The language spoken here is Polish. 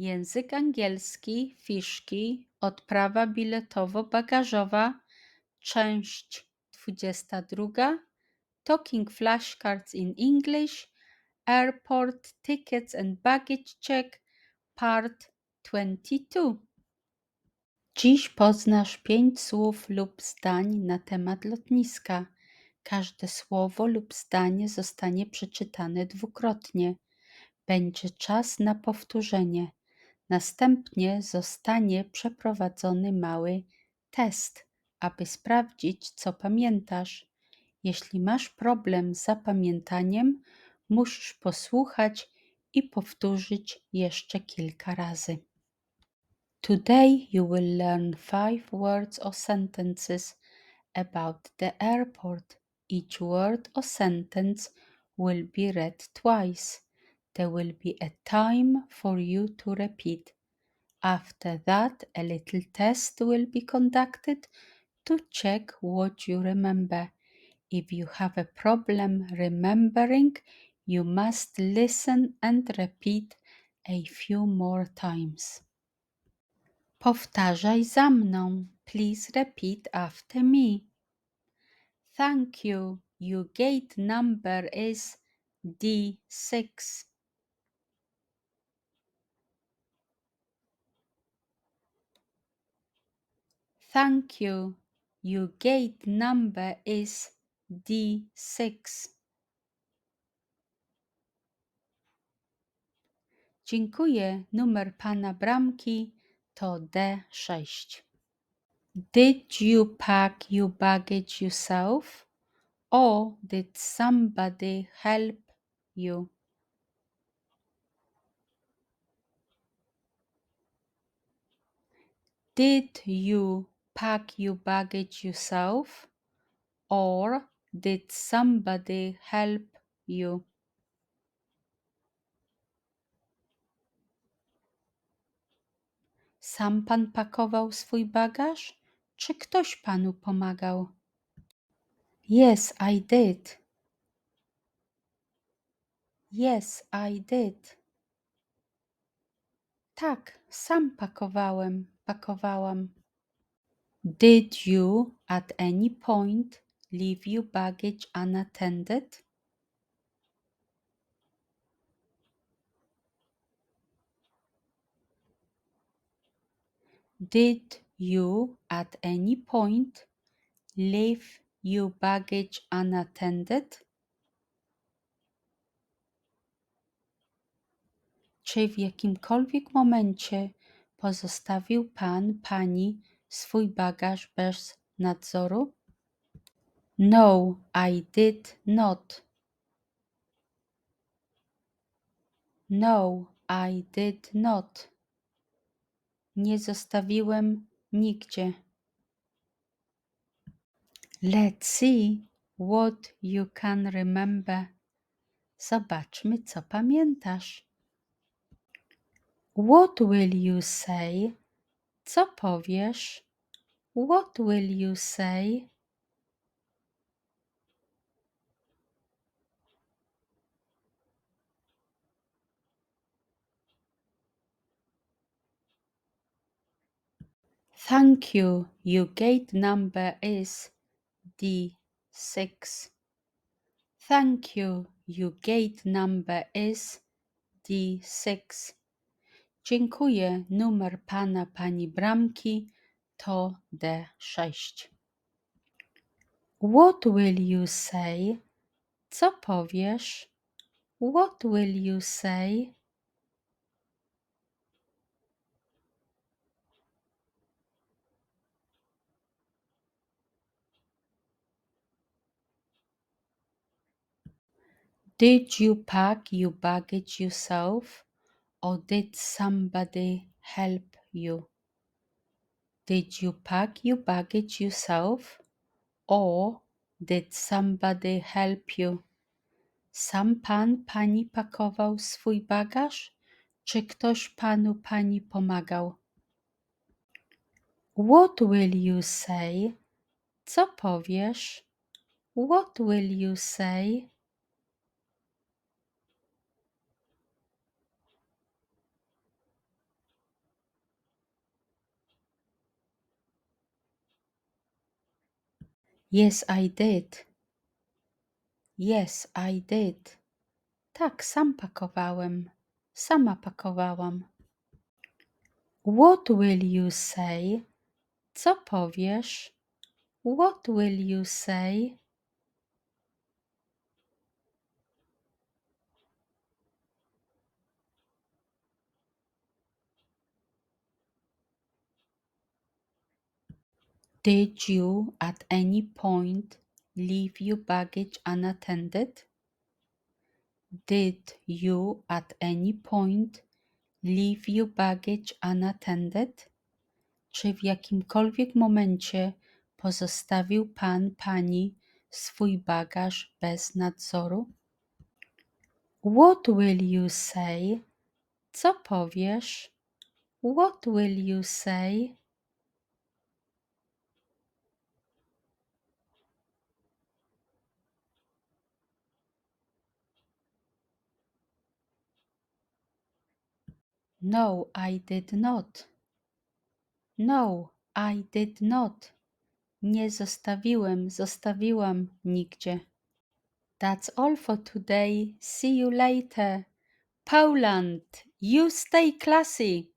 Język angielski, fiszki, odprawa biletowo-bagażowa, część 22. Talking flashcards in English, airport tickets and baggage check, part 22. Dziś poznasz pięć słów lub zdań na temat lotniska. Każde słowo lub zdanie zostanie przeczytane dwukrotnie. Będzie czas na powtórzenie. Następnie zostanie przeprowadzony mały test, aby sprawdzić, co pamiętasz. Jeśli masz problem z zapamiętaniem, musisz posłuchać i powtórzyć jeszcze kilka razy. Today you will learn five words or sentences about the airport. Each word or sentence will be read twice. There will be a time for you to repeat. After that, a little test will be conducted to check what you remember. If you have a problem remembering, you must listen and repeat a few more times. Powtarzaj za mną. Please repeat after me. Thank you. Your gate number is D6. Thank you. Your gate number is D6. Dziękuję. Numer pana bramki to D6. Did you pack your baggage yourself or did somebody help you? Did you pack your baggage yourself or did somebody help you? Sam pan pakował swój bagaż, czy ktoś panu pomagał? Yes, I did. Yes, I did. Tak, sam pakowałem, pakowałam. Did you at any point leave your baggage unattended? Did you at any point leave your baggage unattended? Czy w jakimkolwiek momencie pozostawił pan, pani swój bagaż bez nadzoru? No, I did not. No, I did not. Nie zostawiłem nigdzie. Let's see what you can remember. Zobaczmy, co pamiętasz. What will you say? Co powiesz? What will you say? Thank you. Your gate number is D6. Thank you. Your gate number is D6. Dziękuję. Numer pana pani bramki to D6. What will you say? Co powiesz? What will you say? Did you pack your baggage yourself or did somebody help you? Did you pack your baggage yourself or did somebody help you? Sam pan, pani pakował swój bagaż, czy ktoś panu, pani pomagał? What will you say? Co powiesz? What will you say? Yes, I did. Yes, I did. Tak, sam pakowałem. Sama pakowałam. What will you say? Co powiesz? What will you say? Did you at any point leave your baggage unattended? Did you at any point leave your baggage unattended? Czy w jakimkolwiek momencie pozostawił pan pani swój bagaż bez nadzoru? What will you say? Co powiesz? What will you say? No, I did not. No, I did not. Nie zostawiłem, zostawiłam nigdzie. That's all for today. See you later. Poland, you stay classy.